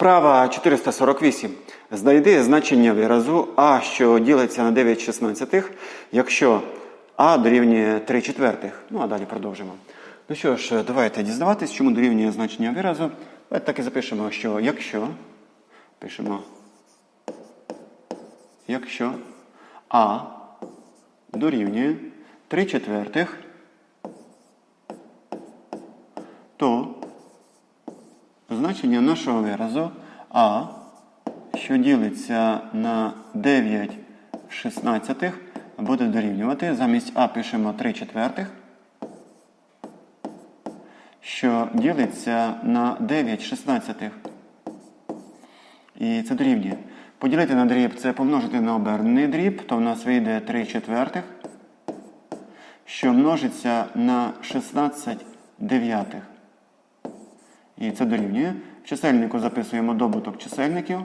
Вправа 448. Знайди значення виразу А, що ділиться на 9 шістнадцятих, якщо А дорівнює 3 четвертих. Ну, а далі продовжимо. Ну що ж, давайте дізнаватись, чому дорівнює значення виразу. Давайте так і запишемо, що якщо. Пишемо. Якщо А дорівнює 3 четвертих, то значення нашого виразу А, що ділиться на 9 шістнадцятих, буде дорівнювати. Замість А пишемо 3 четвертих, що ділиться на 9 шістнадцятих. І це дорівнює. Поділити на дріб це помножити на обернений дріб, то в нас вийде 3 четвертих, що множиться на 16 дев'ятих. І це дорівнює. В чисельнику записуємо добуток чисельників.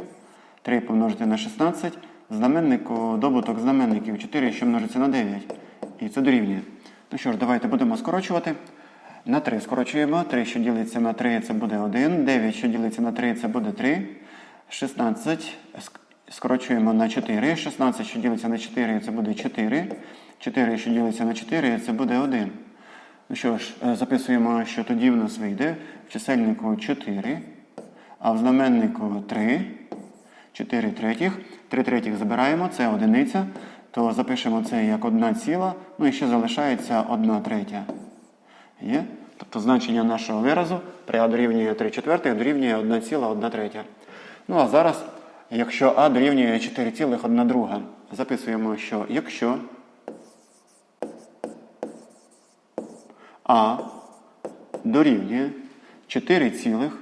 3 помножити на 16. Знаменнику добуток знаменників 4, що множиться на 9. І це дорівнює. Ну що ж, давайте будемо скорочувати. На 3 скорочуємо. 3, що ділиться на 3, це буде 1. 9, що ділиться на 3, це буде 3. 16 скорочуємо на 4. 16, що ділиться на 4, це буде 4. 4, що ділиться на 4, це буде 1. Ну що ж, е, записуємо, що тоді в нас вийде в чисельнику 4, а в знаменнику 3, 4 третіх. 3 третіх забираємо, це одиниця, то запишемо це як 1 ціла, ну і ще залишається 1 третя. Є? Тобто значення нашого виразу при А дорівнює 3 четвертих дорівнює 1 ціла 1 третя. Ну а зараз, якщо А дорівнює 4 цілих 1 друга, записуємо, що якщо А дорівнює 4 цілих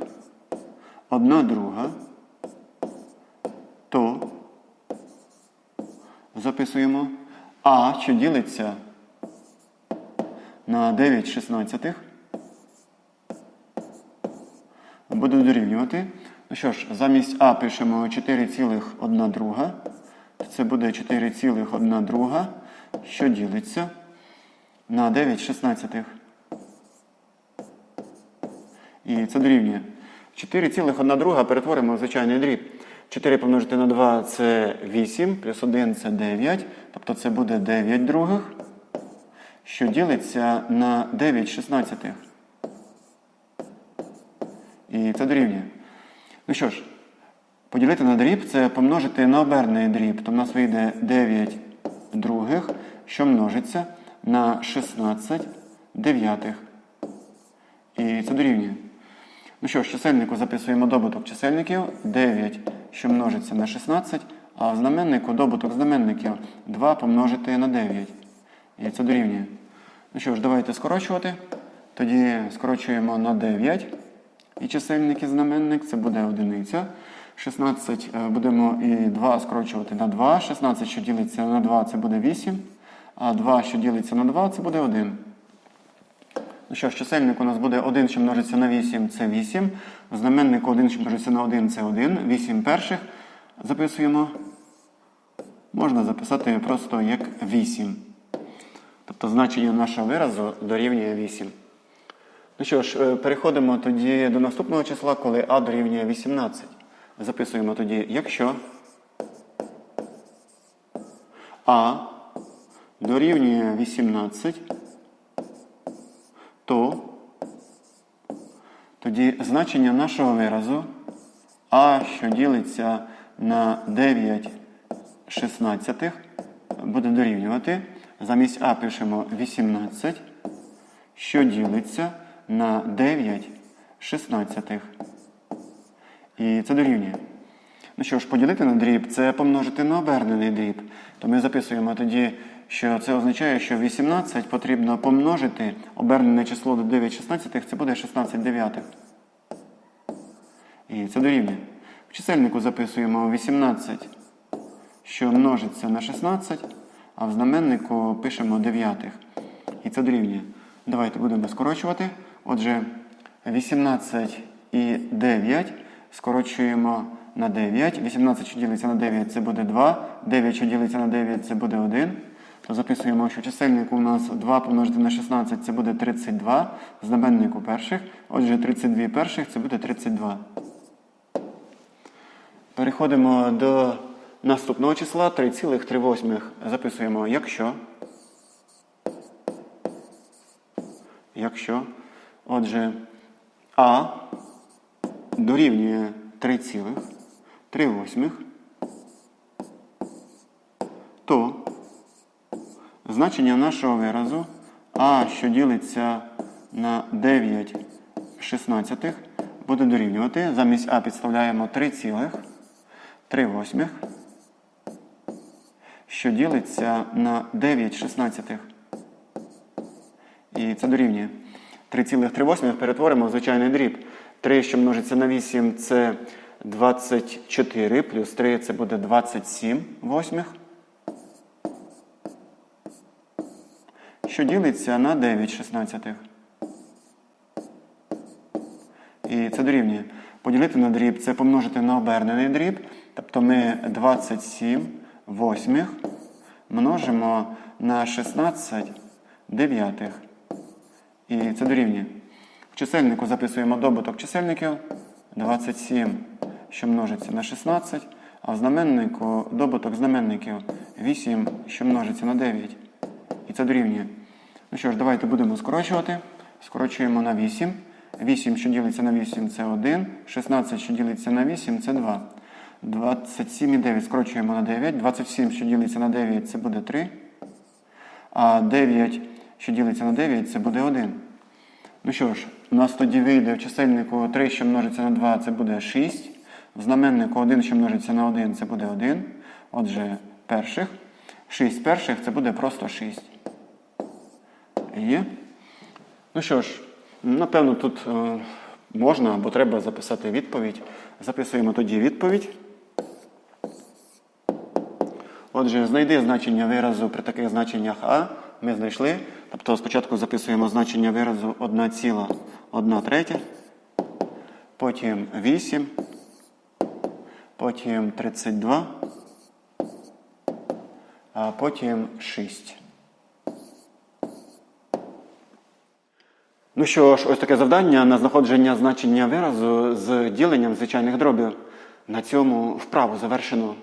1 друга, то записуємо А, що ділиться на 9 шістнадцятих, буде дорівнювати. Ну що ж, замість А пишемо 4,1 друга. Це буде 4,1 друга, що ділиться на 9 шістнадцятих. І це дорівнює. 4,1 друга перетворимо в звичайний дріб. 4 помножити на 2 це 8, плюс 1 це 9. Тобто це буде 9 других, що ділиться на 9 шістнадцятих. І це дорівнює. Ну що ж, поділити на дріб це помножити на обернений дріб. То в нас вийде 9 других, що множиться на 16 дев'ятих. І це дорівнює. Ну що ж, чисельнику записуємо добуток чисельників 9, що множиться на 16, а в знаменнику добуток знаменників 2 помножити на 9. І це дорівнює. Ну що ж, давайте скорочувати. Тоді скорочуємо на 9. І чисельник і знаменник це буде одиниця. 16 е, будемо і 2 скорочувати на 2. 16, що ділиться на 2, це буде 8. А 2, що ділиться на 2, це буде 1. Що ж, чисельник у нас буде 1, що множиться на 8, це 8. В знаменнику 1, що множиться на 1, це 1. 8 перших записуємо. Можна записати просто як 8. Тобто значення нашого виразу дорівнює 8. Ну що ж, е, переходимо тоді до наступного числа, коли А дорівнює 18. Записуємо тоді, якщо А дорівнює 18, то тоді значення нашого виразу А, що ділиться на 9 шістнадцятих, буде дорівнювати. Замість А пишемо 18, що ділиться на 9 шістнадцятих. І це дорівнює. Ну що ж, поділити на дріб це помножити на обернений дріб. То ми записуємо тоді, що це означає, що 18 потрібно помножити обернене число до 9 шістнадцятих, це буде 16 дев'ятих. І це дорівнює. В чисельнику записуємо 18, що множиться на 16, а в знаменнику пишемо дев'ятих. І це дорівнює. Давайте будемо скорочувати. Отже, 18 і 9 скорочуємо на 9. 18, що ділиться на 9, це буде 2. 9, що ділиться на 9, це буде 1. То записуємо, що чисельник у нас 2 помножити на 16, це буде 32. Знаменник у перших. Отже, 32 перших це буде 32. Переходимо до наступного числа 3,3. Записуємо, якщо. Якщо. Отже, А дорівнює 3,3, то значення нашого виразу А, що ділиться на 9 шістнадцятих, буде дорівнювати. Замість А підставляємо 3,3, що ділиться на 9 шістнадцятих. І це дорівнює. 3,3 перетворимо в звичайний дріб. 3, що множиться на 8, це 24, плюс 3 це буде 27 восьмих. Що ділиться на 9 шістнадцятих. І це дорівнює. Поділити на дріб це помножити на обернений дріб. Тобто ми 27 восьмих множимо на 16 дев'ятих. І це дорівнює. В чисельнику записуємо добуток чисельників 27, що множиться на 16, а в знаменнику добуток знаменників 8, що множиться на 9. І це дорівнює. Ну що ж, давайте будемо скорочувати. Скорочуємо на 8. 8, що ділиться на 8, це 1. 16, що ділиться на 8, це 2. 27 і 9 скорочуємо на 9. 27, що ділиться на 9, це буде 3. А 9, що ділиться на 9, це буде 1. Ну що ж, у нас тоді вийде в чисельнику 3, що множиться на 2, це буде 6. В знаменнику 1, що множиться на 1, це буде 1. Отже, перших. 6 перших це буде просто 6. Є. Ну що ж, напевно, тут е, можна або треба записати відповідь. Записуємо тоді відповідь. Отже, знайди значення виразу при таких значеннях А. Ми знайшли. Тобто спочатку записуємо значення виразу 1,1 третя, потім 8, потім 32, а потім 6. Ну що ж, ось таке завдання на знаходження значення виразу з діленням звичайних дробів. На цьому вправу завершено.